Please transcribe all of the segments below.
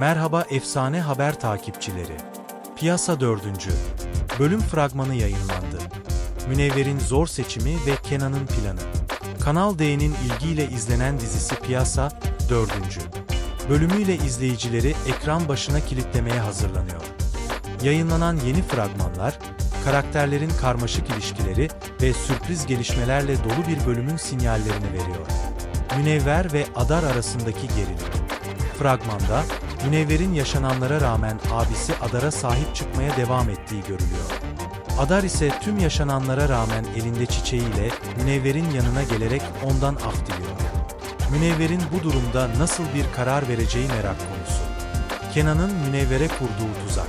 Merhaba efsane haber takipçileri. Piyasa 4. Bölüm fragmanı yayınlandı. Münevver'in zor seçimi ve Kenan'ın planı. Kanal D'nin ilgiyle izlenen dizisi Piyasa 4. Bölümüyle izleyicileri ekran başına kilitlemeye hazırlanıyor. Yayınlanan yeni fragmanlar, karakterlerin karmaşık ilişkileri ve sürpriz gelişmelerle dolu bir bölümün sinyallerini veriyor. Münevver ve Adar arasındaki gerilim. Fragmanda, Münevver'in yaşananlara rağmen abisi Adar'a sahip çıkmaya devam ettiği görülüyor. Adar ise tüm yaşananlara rağmen elinde çiçeğiyle Münevver'in yanına gelerek ondan af diliyor. Münevver'in bu durumda nasıl bir karar vereceği merak konusu. Kenan'ın Münevver'e kurduğu tuzak.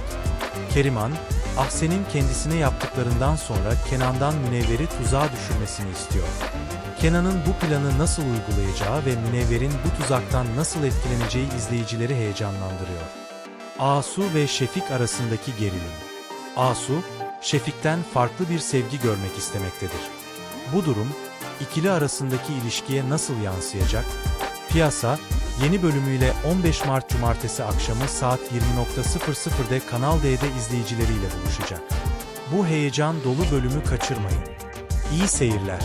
Keriman, Ahsen'in kendisine yaptıklarından sonra Kenan'dan Münevver'i tuzağa düşürmesini istiyor. Kenan'ın bu planı nasıl uygulayacağı ve Münevver'in bu tuzaktan nasıl etkileneceği izleyicileri heyecanlandırıyor. Asu ve Şefik arasındaki gerilim. Asu, Şefik'ten farklı bir sevgi görmek istemektedir. Bu durum, ikili arasındaki ilişkiye nasıl yansıyacak? Piyasa, yeni bölümüyle 15 Mart Cumartesi akşamı saat 20.00'de Kanal D'de izleyicileriyle buluşacak. Bu heyecan dolu bölümü kaçırmayın. İyi seyirler.